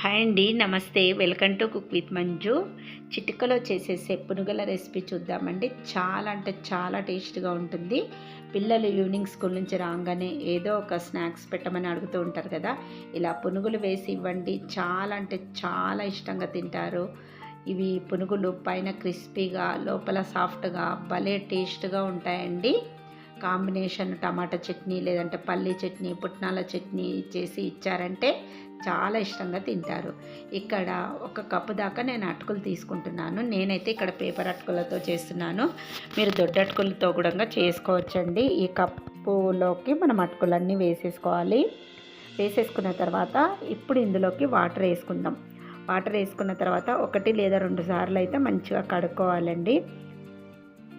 Hi అండి నమస్తే. Welcome to cook with Manju. చిటికలో చేసేసే పునుగల రెసిపీ చూద్దామండి. చాలా అంటే చాలా టేస్ట్గా ఉంటుంది. పిల్లలు ఈవినింగ్ స్కూల్ నుంచి రాగానే ఏదో ఒక స్నాక్స్ పెట్టమని అడుగుతూ ఉంటారు కదా. ఇలా పునుగులు వేసి ఇవ్వండి. చాలా అంటే చాలా ఇష్టంగా తింటారు. ఇవి పునుగులు పైన క్రిస్పీగా లోపల సాఫ్ట్గా భలే టేస్ట్గా ఉంటాయండి. కాంబినేషన్ టమాటా చట్నీ లేదంటే పల్లీ చట్నీ పుట్నాల చట్నీ చేసి ఇచ్చారంటే చాలా ఇష్టంగా తింటారు. ఇక్కడ ఒక కప్పు దాకా నేను అటుకులు తీసుకుంటున్నాను. నేనైతే ఇక్కడ పేపర్ అటుకులతో చేస్తున్నాను. మీరు దొడ్డ అటుకులతో కూడా చేసుకోవచ్చండి. ఈ కప్పులోకి మనం అటుకులన్నీ వేసేసుకోవాలి. వేసేసుకున్న తర్వాత ఇప్పుడు ఇందులోకి వాటర్ వేసుకుందాం. వాటర్ వేసుకున్న తర్వాత ఒకటి లేదా రెండు సార్లు అయితే మంచిగా కడుక్కోవాలండి.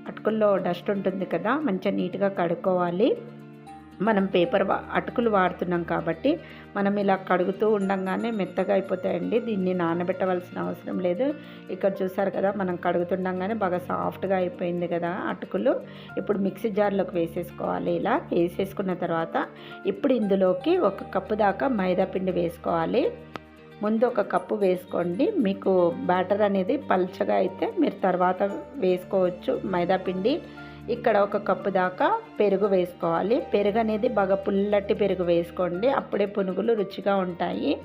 అటుకుల్లో డస్ట్ ఉంటుంది కదా మంచిగా నీట్గా కడుక్కోవాలి. మనం పేపర్ అటుకులు వాడుతున్నాం కాబట్టి మనం ఇలా కడుగుతూ ఉండంగానే మెత్తగా అయిపోతాయండి. దీన్ని నానబెట్టవలసిన అవసరం లేదు. ఇక్కడ చూసారు కదా మనం కడుగుతుండగానే బాగా సాఫ్ట్గా అయిపోయింది కదా అటుకులు. ఇప్పుడు మిక్సీ జార్లోకి వేసేసుకోవాలి ఇలా. వేసేసుకున్న తర్వాత ఇప్పుడు ఇందులోకి ఒక కప్పు దాకా మైదా పిండి వేసుకోవాలి. ముందు ఒక కప్పు వేసుకోండి. మీకు బ్యాటర్ అనేది పల్చగా అయితే మీరు తర్వాత వేసుకోవచ్చు మైదా పిండి. ఇక్కడ ఒక కప్పు దాకా పెరుగు వేసుకోవాలి. పెరుగు అనేది బాగా పుల్లటి పెరుగు వేసుకోండి. అప్పుడే పునుగులు రుచిగా ఉంటాయి.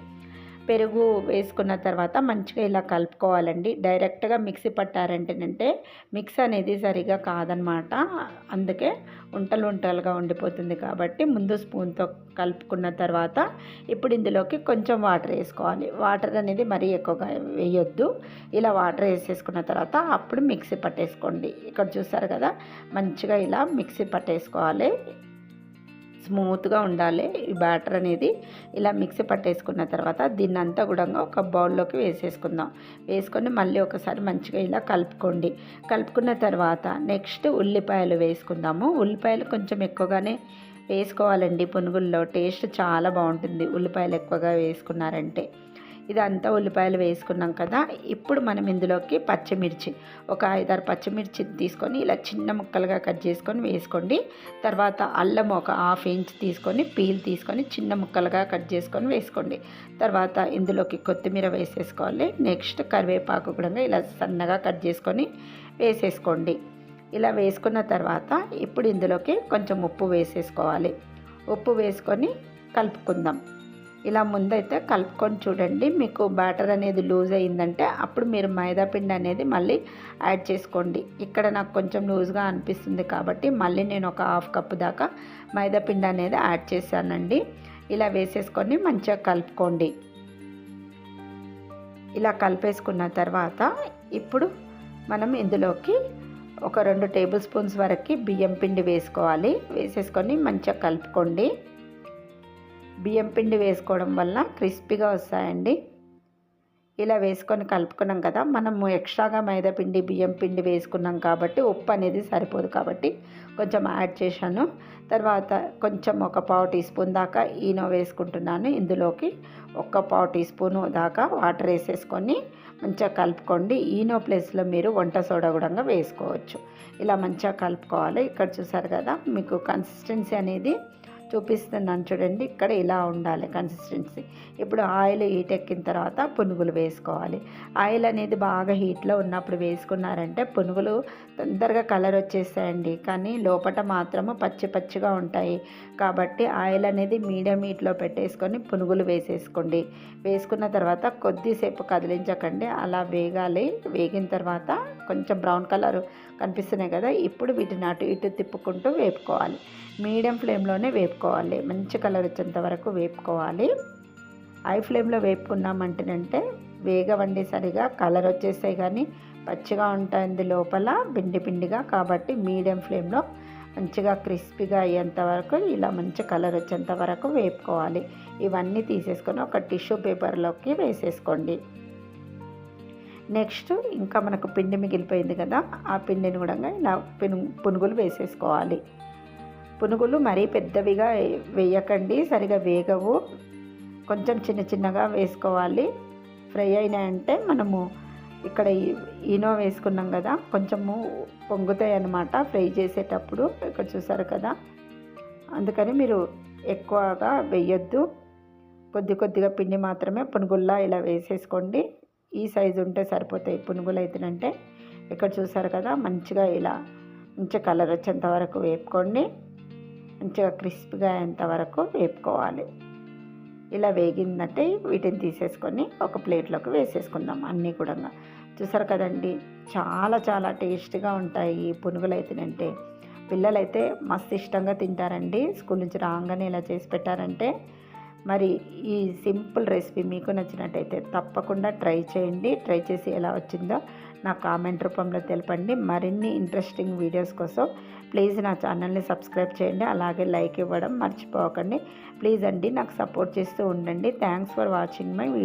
పెరుగు వేసుకున్న తర్వాత మంచిగా ఇలా కలుపుకోవాలండి. డైరెక్ట్గా మిక్సీ పట్టారంటేనంటే మిక్స్ అనేది సరిగా కాదనమాట. అందుకే ఉంటలు ఉంటలుగా ఉండిపోతుంది కాబట్టి ముందు స్పూన్తో కలుపుకున్న తర్వాత ఇప్పుడు ఇందులోకి కొంచెం వాటర్ వేసుకోవాలి. వాటర్ అనేది మరీ ఎక్కువగా వేయొద్దు. ఇలా వాటర్ వేసేసుకున్న తర్వాత అప్పుడు మిక్సీ పట్టేసుకోండి. ఇక్కడ చూసారు కదా మంచిగా ఇలా మిక్సీ పట్టేసుకోవాలి. స్మూత్గా ఉండాలి ఈ బ్యాటర్ అనేది. ఇలా మిక్సీ పట్టేసుకున్న తర్వాత దీన్ని అంతా కూడా ఒక బౌల్లోకి వేసేసుకుందాం. వేసుకొని మళ్ళీ ఒకసారి మంచిగా ఇలా కలుపుకోండి. కలుపుకున్న తర్వాత నెక్స్ట్ ఉల్లిపాయలు వేసుకుందాము. ఉల్లిపాయలు కొంచెం ఎక్కువగానే వేసుకోవాలండి. పునుగుల్లో టేస్ట్ చాలా బాగుంటుంది. ఉల్లిపాయలు ఎక్కువగా వేసుకున్నారంటే. ఇదంతా ఉల్లిపాయలు వేసుకున్నాం కదా. ఇప్పుడు మనం ఇందులోకి పచ్చిమిర్చి ఒక ఐదారు పచ్చిమిర్చి తీసుకొని ఇలా చిన్న ముక్కలుగా కట్ చేసుకొని వేసుకోండి. తర్వాత అల్లం ఒక హాఫ్ ఇంచ్ తీసుకొని పీల్ తీసుకొని చిన్న ముక్కలుగా కట్ చేసుకొని వేసుకోండి. తర్వాత ఇందులోకి కొత్తిమీర వేసేసుకోవాలి. నెక్స్ట్ కరివేపాకు కూడా ఇలా సన్నగా కట్ చేసుకొని వేసేసుకోండి. ఇలా వేసుకున్న తర్వాత ఇప్పుడు ఇందులోకి కొంచెం ఉప్పు వేసేసుకోవాలి. ఉప్పు వేసుకొని కలుపుకుందాం. ఇలా ముందైతే కలుపుకొని చూడండి. మీకు బ్యాటర్ అనేది లూజ్ అయిందంటే అప్పుడు మీరు మైదాపిండి అనేది మళ్ళీ యాడ్ చేసుకోండి. ఇక్కడ నాకు కొంచెం లూజ్గా అనిపిస్తుంది కాబట్టి మళ్ళీ నేను ఒక హాఫ్ కప్ దాకా మైదాపిండి అనేది యాడ్ చేశానండి. ఇలా వేసేసుకొని మంచిగా కలుపుకోండి. ఇలా కలిపేసుకున్న తర్వాత ఇప్పుడు మనం ఇందులోకి ఒక రెండు టేబుల్ స్పూన్స్ వరకు బియ్యం పిండి వేసుకోవాలి. వేసేసుకొని మంచిగా కలుపుకోండి. బియ్యం పిండి వేసుకోవడం వల్ల క్రిస్పీగా వస్తాయండి. ఇలా వేసుకొని కలుపుకున్నాం కదా మనము ఎక్స్ట్రాగా మైదా పిండి బియ్యం పిండి వేసుకున్నాం కాబట్టి ఉప్పు అనేది సరిపోదు కాబట్టి కొంచెం యాడ్ చేశాను. తర్వాత కొంచెం ఒక పావు టీ స్పూన్ దాకా ఈనో వేసుకుంటున్నాను. ఇందులోకి ఒక పావు టీ స్పూను దాకా వాటర్ వేసేసుకొని మంచిగా కలుపుకోండి. ఈనో ప్లేస్లో మీరు వంట సోడా కూడా వేసుకోవచ్చు. ఇలా మంచిగా కలుపుకోవాలి. ఇక్కడ చూసారు కదా మీకు కన్సిస్టెన్సీ అనేది చూపిస్తున్నాను చూడండి. ఇక్కడ ఇలా ఉండాలి కన్సిస్టెన్సీ ఇప్పుడు ఆయిల్ హీట్ ఎక్కిన తర్వాత పునుగులు వేసుకోవాలి. ఆయిల్ అనేది బాగా హీట్లో ఉన్నప్పుడు వేసుకున్నారంటే పునుగులు తొందరగా కలర్ వచ్చేస్తాయండి. కానీ లోపల మాత్రము పచ్చి పచ్చిగా ఉంటాయి. కాబట్టి ఆయిల్ అనేది మీడియం హీట్లో పెట్టేసుకొని పునుగులు వేసేసుకోండి. వేసుకున్న తర్వాత కొద్దిసేపు కదిలించకండి. అలా వేగాలి. వేగిన తర్వాత కొంచెం బ్రౌన్ కలర్ కనిపిస్తున్నాయి కదా ఇప్పుడు వీటిని అటు ఇటు తిప్పుకుంటూ వేపుకోవాలి. మీడియం ఫ్లేమ్లోనే వేపుకోవాలి. మంచి కలర్ వచ్చేంత వరకు వేపుకోవాలి. హై ఫ్లేమ్లో వేపుకున్నామంటేనంటే వేగవండి సరిగా కలర్ వచ్చేస్తాయి కానీ పచ్చిగా ఉంటుంది లోపల పిండి పిండిగా కాబట్టి మీడియం ఫ్లేమ్లో మంచిగా క్రిస్పీగా అయ్యేంత వరకు ఇలా మంచి కలర్ వచ్చేంత వరకు వేపుకోవాలి. ఇవన్నీ తీసేసుకొని ఒక టిష్యూ పేపర్లోకి వేసేసుకోండి. నెక్స్ట్ ఇంకా మనకు పిండి మిగిలిపోయింది కదా ఆ పిండిని కూడా ఇలా పిను పునుగులు వేసేసుకోవాలి. పునుగులు మరీ పెద్దవిగా వేయకండి సరిగా వేగవు. కొంచెం చిన్న చిన్నగా వేసుకోవాలి. ఫ్రై అయినాయంటే మనము ఇక్కడ ఈనో వేసుకున్నాం కదా కొంచెము పొంగుతాయి అన్నమాట ఫ్రై చేసేటప్పుడు ఇక్కడ చూసారు కదా. అందుకని మీరు ఎక్కువగా వేయొద్దు. కొద్ది కొద్దిగా పిండి మాత్రమే పునుగుల్లా ఇలా వేసేసుకోండి. ఈ సైజు ఉంటే సరిపోతాయి. పునుగులు అయితేనంటే ఇక్కడ చూసారు కదా మంచిగా ఇలా మంచి కలర్ వచ్చేంత వరకు వేపుకోండి. మంచిగా క్రిస్ప్గా అయ్యేంత వరకు వేపుకోవాలి. ఇలా వేగిందంటే వీటిని తీసేసుకొని ఒక ప్లేట్లోకి వేసేసుకుందాం అన్నీ కూడా. చూసారు కదండి చాలా చాలా టేస్ట్గా ఉంటాయి ఈ పునుగులు అయితేనంటే. పిల్లలైతే మస్తు ఇష్టంగా తింటారండి. స్కూల్ నుంచి రాగానే ఇలా చేసి పెట్టారంటే మరి ఈ సింపుల్ రెసిపీ మీకు నచ్చినట్టయితే తప్పకుండా ట్రై చేయండి. ట్రై చేసి ఎలా వచ్చిందో నా కామెంట్ రూపంలో తెలపండి. మరిన్ని ఇంట్రెస్టింగ్ వీడియోస్ కోసం ప్లీజ్ నా ఛానల్ని సబ్స్క్రైబ్ చేయండి. అలాగే లైక్ ఇవ్వడం మర్చిపోకండి. ప్లీజ్ అండి నాకు సపోర్ట్ చేస్తూ ఉండండి. Thanks for watching my video